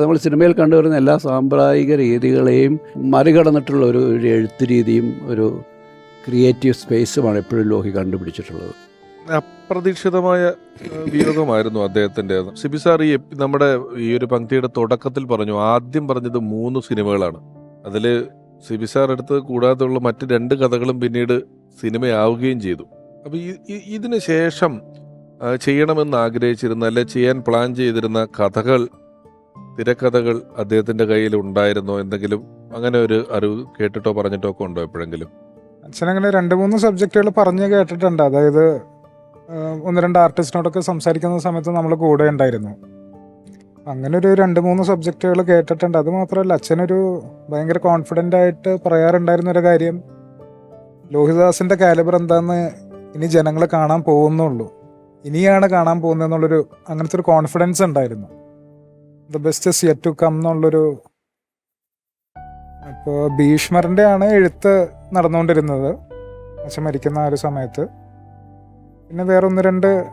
നമ്മൾ സിനിമയിൽ കണ്ടുവരുന്ന എല്ലാ സാമ്പ്രദായിക രീതികളെയും മറികടന്നിട്ടുള്ള ഒരു എഴുത്ത് രീതിയും ഒരു ക്രിയേറ്റീവ് സ്പേസുമാണ് എപ്പോഴും ലോഹി കണ്ടുപിടിച്ചിട്ടുള്ളത്. അപ്രതീക്ഷിതമായ വിയോഗമായിരുന്നു അദ്ദേഹത്തിന്റെ. സിബി സാർ ഈ നമ്മുടെ ഈ ഒരു പങ്ക്തിയുടെ തുടക്കത്തിൽ പറഞ്ഞു ആദ്യം പറഞ്ഞത് മൂന്ന് സിനിമകളാണ്. അതിൽ സിബി സാർ എടുത്ത് കൂടാതെയുള്ള മറ്റ് രണ്ട് കഥകളും പിന്നീട് സിനിമയാവുകയും ചെയ്തു. അപ്പോൾ ഇതിന് ശേഷം ചെയ്യണമെന്ന് ആഗ്രഹിച്ചിരുന്ന അല്ലെ ചെയ്യാൻ പ്ലാൻ ചെയ്തിരുന്ന കഥകൾ തിരക്കഥകൾ അദ്ദേഹത്തിന്റെ കയ്യിൽ ഉണ്ടായിരുന്നോ എന്തെങ്കിലും അങ്ങനെ ഒരു അറിവ് കേട്ടിട്ടോ പറഞ്ഞിട്ടോ ഒക്കെ ഉണ്ടോ എപ്പോഴെങ്കിലും? അച്ഛൻ അങ്ങനെ രണ്ട് മൂന്ന് സബ്ജക്റ്റുകൾ പറഞ്ഞു കേട്ടിട്ടുണ്ട്. അതായത് ഒന്ന് രണ്ട് ആർട്ടിസ്റ്റിനോടൊക്കെ സംസാരിക്കുന്ന സമയത്ത് നമ്മൾ കൂടെ ഉണ്ടായിരുന്നു. അങ്ങനെ ഒരു രണ്ട് മൂന്ന് സബ്ജക്റ്റുകൾ കേട്ടിട്ടുണ്ട്. അത് മാത്രമല്ല അച്ഛനൊരു ഭയങ്കര കോൺഫിഡന്റ് ആയിട്ട് പറയാറുണ്ടായിരുന്ന ഒരു കാര്യം ലോഹിദാസിന്റെ കാലിബർ എന്താന്ന് ഇനി ജനങ്ങൾ കാണാൻ പോകുന്നുള്ളൂ. ഇനിയാണ് കാണാൻ പോകുന്നതെന്നുള്ളൊരു അങ്ങനത്തെ ഒരു കോൺഫിഡൻസ് ഉണ്ടായിരുന്നു. The best is yet to come എന്നുള്ളൊരു അപ്പോൾ ഭീഷ്മറിന്റെ ആണ് എഴുത്ത് നടന്നുകൊണ്ടിരുന്നത്. അച്ഛൻ മരിക്കുന്ന ആ ഒരു സമയത്ത്. പിന്നെ വേറെ ഒന്ന് രണ്ട്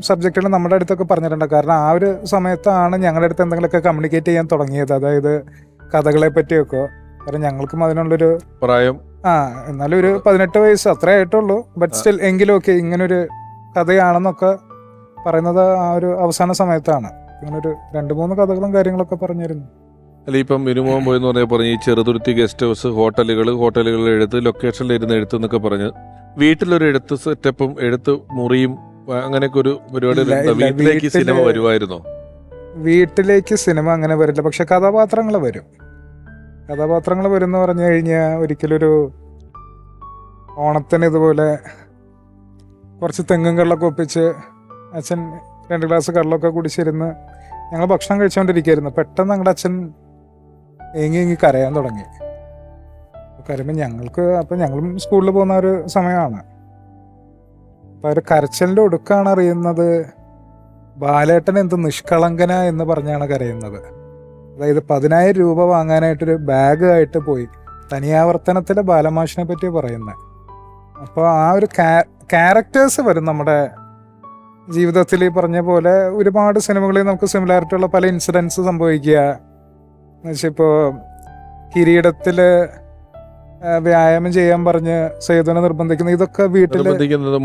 സബ്ജക്റ്റുകൾ നമ്മുടെ അടുത്തൊക്കെ പറഞ്ഞിട്ടുണ്ട്. കാരണം ആ ഒരു സമയത്താണ് ഞങ്ങളുടെ അടുത്ത് എന്തെങ്കിലുമൊക്കെ കമ്മ്യൂണിക്കേറ്റ് ചെയ്യാൻ തുടങ്ങിയത്. അതായത് കഥകളെ പറ്റിയൊക്കെ. കാരണം ഞങ്ങൾക്കും അതിനുള്ളൊരു പ്രായം. ആ എന്നാലും ഒരു പതിനെട്ട് വയസ്സ് അത്രേ ആയിട്ടുള്ളൂ. ബട്ട് സ്റ്റിൽ എങ്കിലും ഒക്കെ ഇങ്ങനൊരു കഥയാണെന്നൊക്കെ പറയുന്നത് ആ ഒരു അവസാന സമയത്താണ്. ഇങ്ങനൊരു രണ്ട് മൂന്ന് കഥകളും കാര്യങ്ങളൊക്കെ പറഞ്ഞിരുന്നു അല്ല ഇപ്പം മിനിമം പോയെന്ന് പറഞ്ഞാൽ പറഞ്ഞു ഈ ചെറുതുരുത്തി ഗസ്റ്റ് ഹൗസ് ഹോട്ടലുകൾ ഹോട്ടലുകളിൽ എഴുത്ത് ലൊക്കേഷനിൽ ഇരുന്ന് എഴുത്ത് എന്നൊക്കെ പറഞ്ഞ്. വീട്ടിലൊരു എഴുത്ത് സെറ്റപ്പും എഴുത്ത് മുറിയും അങ്ങനെയൊക്കെ ഒരു പരിപാടി? വീട്ടിലേക്ക് സിനിമ വരുമായിരുന്നോ വീട്ടിലേക്ക് സിനിമ അങ്ങനെ വരില്ല. പക്ഷെ കഥാപാത്രങ്ങൾ വരും. കഥാപാത്രങ്ങൾ വരുന്ന പറഞ്ഞു കഴിഞ്ഞാൽ ഒരിക്കലൊരു ഓണത്തിന് ഇതുപോലെ കുറച്ച് തെങ്ങും കള്ളൊക്കെ ഒപ്പിച്ച് അച്ഛൻ രണ്ട് ഗ്ലാസ് കള്ളൊക്കെ കുടിച്ചിരുന്ന് ഞങ്ങൾ ഭക്ഷണം കഴിച്ചുകൊണ്ടിരിക്കുകയായിരുന്നു പെട്ടെന്ന് ഞങ്ങളുടെ അച്ഛൻ ഏങ്ങി ഏങ്ങി കരയാൻ തുടങ്ങി. കരയുമ്പോൾ ഞങ്ങൾക്ക് അപ്പം ഞങ്ങളും സ്കൂളിൽ പോകുന്ന ഒരു സമയമാണ്. അപ്പം ഒരു കരച്ചലിന്റെ ഒടുക്കാണ് അറിയുന്നത് ബാലേട്ടൻ എന്ത് നിഷ്കളങ്കന എന്ന് പറഞ്ഞാണ് കരയുന്നത്. അതായത് പതിനായിരം രൂപ വാങ്ങാനായിട്ടൊരു ബാഗ് ആയിട്ട് പോയി. തനിയാവർത്തനത്തിലെ ബാലമാഷിനെ പറ്റി പറയുന്നത് അപ്പോൾ ആ ഒരു ക്യാരക്ടേഴ്സ് വരും നമ്മുടെ ജീവിതത്തിൽ ഈ പറഞ്ഞ പോലെ ഒരുപാട് സിനിമകളിൽ നമുക്ക് സിമിലാരിറ്റി ഉള്ള പല ഇൻസിഡൻസ് സംഭവിക്കുക. എന്നുവെച്ചിപ്പോൾ ഇപ്പോൾ കിരീടത്തിൽ വ്യായാമം ചെയ്യാൻ പറഞ്ഞ് സേതുവിനെ നിർബന്ധിക്കുന്ന ഇതൊക്കെ വീട്ടിൽ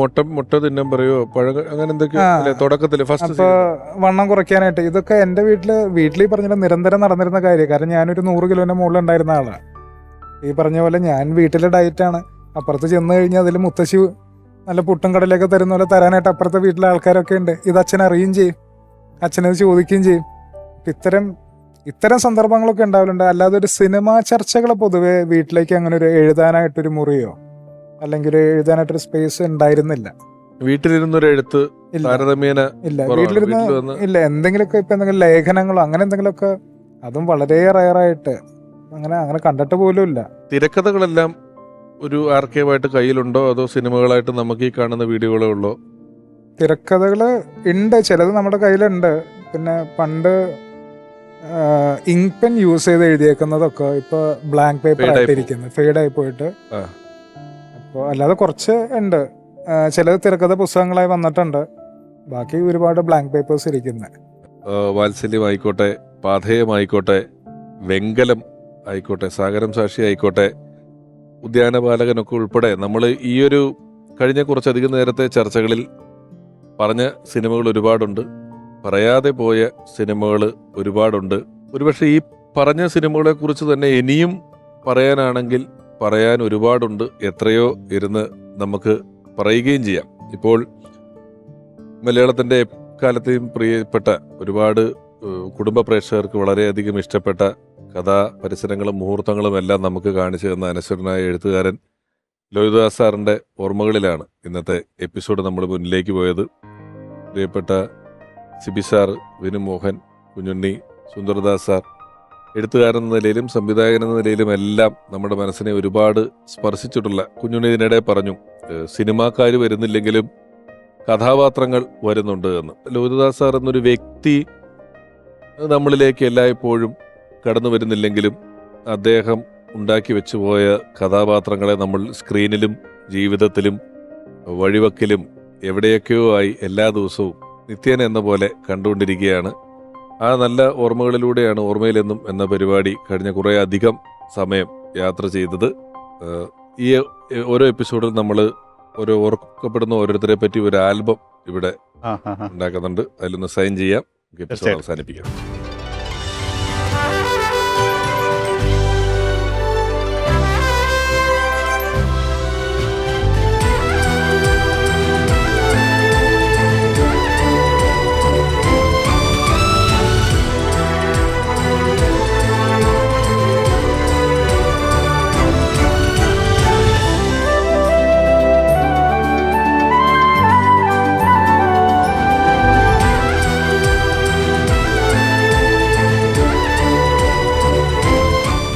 മുട്ട മുട്ട തിന്നാൻ പറയോ? അങ്ങനെ എന്തൊക്കെയോ തുടക്കത്തിൽ ഫസ്റ്റ് അപ്പൊ വണ്ണം കുറയ്ക്കാനായിട്ട് ഇതൊക്കെ എന്റെ വീട്ടിൽ വീട്ടിൽ ഈ പറഞ്ഞ നിരന്തരം നടന്നിരുന്ന കാര്യം. കാരണം ഞാനൊരു നൂറ് കിലോന്റെ മുകളിൽ ഉണ്ടായിരുന്ന ആളാണ് ഈ പറഞ്ഞ പോലെ ഞാൻ വീട്ടിലെ ഡയറ്റാണ് അപ്പുറത്ത് ചെന്ന് കഴിഞ്ഞാൽ അതിൽ മുത്തശ്ശി നല്ല പുട്ടും കടലൊക്കെ തരുന്ന പോലെ തരാനായിട്ട് അപ്പുറത്തെ വീട്ടിലെ ആൾക്കാരൊക്കെ ഉണ്ട്. ഇത് അച്ഛൻ അറിയുകയും ചെയ്യും. അച്ഛനത് ചോദിക്കുകയും ചെയ്യും. ഇത്തരം ഇത്തരം സന്ദർഭങ്ങളൊക്കെ ഉണ്ടാവലുണ്ട്. അല്ലാതെ ഒരു സിനിമാ ചർച്ചകൾ പൊതുവെ വീട്ടിലേക്ക് അങ്ങനെ ഒരു എഴുതാനായിട്ടൊരു മുറിയോ അല്ലെങ്കിൽ ഒരു എഴുതാനായിട്ടൊരു സ്പേസ് ഉണ്ടായിരുന്നില്ല. വീട്ടിലിരുന്നൊരു എഴുത്ത് ഇല്ല. താരതമ്യേന ഇല്ല. കുറവാണ്. വീട്ടിലിരുന്ന് ഇല്ല. എന്തെങ്കിലുമൊക്കെ ഇപ്പൊ എന്തെങ്കിലും ലേഖനങ്ങളോ അങ്ങനെ എന്തെങ്കിലുമൊക്കെ അതും വളരെ റയറായിട്ട് അങ്ങനെ അങ്ങനെ കണ്ടിട്ട് പോലും ഇല്ല തിരക്കഥകളെല്ലാം ഒരു ആർക്കൈവായിട്ട് കയ്യിലുണ്ടോ? അതോ സിനിമകളായിട്ട് നമുക്ക് ഈ കാണുന്ന വീഡിയോകളേ ഉള്ളോ? തിരക്കഥകൾ ഉണ്ട്. ചിലത് നമ്മുടെ കയ്യിലുണ്ട്. പിന്നെ പണ്ട് ഇങ്ക് പെൻ യൂസ് ചെയ്ത് എഴുതിയേക്കുന്നതൊക്കെ ഇപ്പൊ ബ്ലാങ്ക് പേപ്പർ ആയിട്ടിരിക്കുന്നു ആയി ഫെയ്ഡ് ആയി പോയിട്ട്. അപ്പോൾ അല്ലാതെ കുറച്ച് ഉണ്ട്. ചില ചിലത് തിരക്കഥ പുസ്തകങ്ങളായി വന്നിട്ടുണ്ട്. ബാക്കി ഒരുപാട് ബ്ലാങ്ക് പേപ്പേഴ്സ് ഇരിക്കുന്നത് വാത്സല്യം ആയിക്കോട്ടെ പാഥേയമായിക്കോട്ടെ വെങ്കലം ആയിക്കോട്ടെ സാഗരം സാക്ഷി ആയിക്കോട്ടെ ഉദ്യാനപാലകനൊക്കെ ഉൾപ്പെടെ നമ്മൾ ഈ ഒരു കഴിഞ്ഞ കുറച്ചധികം നേരത്തെ ചർച്ചകളിൽ പറഞ്ഞ സിനിമകൾ ഒരുപാടുണ്ട്. പറയാതെ പോയ സിനിമകൾ ഒരുപാടുണ്ട്. ഒരുപക്ഷെ ഈ പറഞ്ഞ സിനിമകളെ കുറിച്ച് തന്നെ ഇനിയും പറയാനാണെങ്കിൽ പറയാൻ ഒരുപാടുണ്ട്. എത്രയോ ഇരുന്ന് നമുക്ക് പറയുകയും ചെയ്യാം. ഇപ്പോൾ മലയാളത്തിന്റെ എക്കാലത്തെയും പ്രിയപ്പെട്ട ഒരുപാട് കുടുംബ പ്രേക്ഷകർക്ക് വളരെയധികം ഇഷ്ടപ്പെട്ട കഥാ പരിസരങ്ങളും മുഹൂർത്തങ്ങളും എല്ലാം നമുക്ക് കാണിച്ചു തന്ന അനശ്വരനായ എഴുത്തുകാരൻ ലോഹിതദാസ് സാറിന്റെ ഓർമ്മകളിലാണ് ഇന്നത്തെ എപ്പിസോഡ് നമ്മൾ മുന്നിലേക്ക് പോയത്. പ്രിയപ്പെട്ട സിബി സാർ വിനു മോഹൻ കുഞ്ഞുണ്ണി സുന്ദർദാസ് സാർ എഴുത്തുകാരൻ എന്ന നിലയിലും സംവിധായകൻ എന്ന നിലയിലും എല്ലാം നമ്മുടെ മനസ്സിനെ ഒരുപാട് സ്പർശിച്ചിട്ടുള്ള കുഞ്ഞുണ്ണി ഇതിനിടെ പറഞ്ഞു സിനിമാക്കാർ വരുന്നില്ലെങ്കിലും കഥാപാത്രങ്ങൾ വരുന്നുണ്ട് എന്ന്. ലോഹിതദാസ് സാർ എന്നൊരു വ്യക്തി നമ്മളിലേക്ക് എല്ലായ്പ്പോഴും കടന്നു വരുന്നില്ലെങ്കിലും അദ്ദേഹം ഉണ്ടാക്കി വെച്ചുപോയ കഥാപാത്രങ്ങളെ നമ്മൾ സ്ക്രീനിലും ജീവിതത്തിലും വഴിവക്കിലും എവിടെയൊക്കെയോ ആയി എല്ലാ ദിവസവും നിത്യേന എന്ന പോലെ കണ്ടുകൊണ്ടിരിക്കുകയാണ്. ആ നല്ല ഓർമ്മകളിലൂടെയാണ് ഓർമ്മയിലെന്നും എന്ന പരിപാടി കഴിഞ്ഞ കുറേ അധികം സമയം യാത്ര ചെയ്തത്. ഈ ഓരോ എപ്പിസോഡിൽ നമ്മൾ ഓരോ ഓർക്കപ്പെടുന്ന ഓരോരുത്തരെ പറ്റി ഒരു ആൽബം ഇവിടെ. ഉണ്ടാക്കുന്നുണ്ട്. അതിലൊന്ന് സൈൻ ചെയ്യാം. എപ്പിസോഡ് അവസാനിപ്പിക്കാം.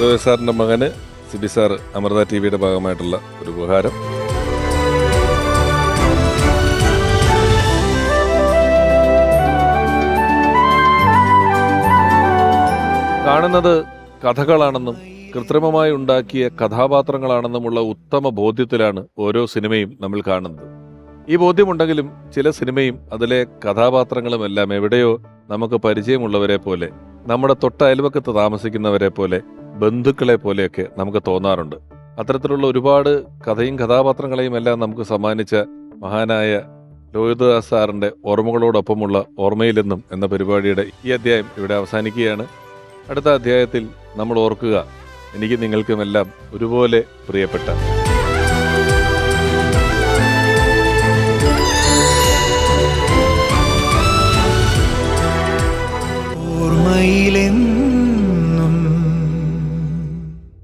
ദേവ സാറിന്റെ മകന് സിബി സാർ അമൃത ടി വിയുടെ ഭാഗമായിട്ടുള്ള ഒരു ഉപഹാരം. കാണുന്നത് കഥകളാണെന്നും കൃത്രിമമായി ഉണ്ടാക്കിയ കഥാപാത്രങ്ങളാണെന്നുമുള്ള ഉത്തമ ബോധ്യത്തിലാണ് ഓരോ സിനിമയും നമ്മൾ കാണുന്നത്. ഈ ബോധ്യമുണ്ടെങ്കിലും ചില സിനിമയും അതിലെ കഥാപാത്രങ്ങളും എല്ലാം എവിടെയോ നമുക്ക് പരിചയമുള്ളവരെ പോലെ നമ്മുടെ തൊട്ട അയൽവക്കത്ത് താമസിക്കുന്നവരെ പോലെ ബന്ധുക്കളെ പോലെയൊക്കെ നമുക്ക് തോന്നാറുണ്ട്. അത്തരത്തിലുള്ള ഒരുപാട് കഥയും കഥാപാത്രങ്ങളെയും എല്ലാം നമുക്ക് സമ്മാനിച്ച മഹാനായ ലോഹിതദാസ് സാറിന്റെ ഓർമ്മകളോടൊപ്പമുള്ള ഓർമ്മയിലെന്നും എന്ന പരിപാടിയുടെ ഈ അധ്യായം ഇവിടെ അവസാനിക്കുകയാണ്. അടുത്ത അധ്യായത്തിൽ നമ്മൾ ഓർക്കുക എനിക്ക് നിങ്ങൾക്കുമെല്ലാം ഒരുപോലെ പ്രിയപ്പെട്ട. ഓർമ്മയിലെന്നും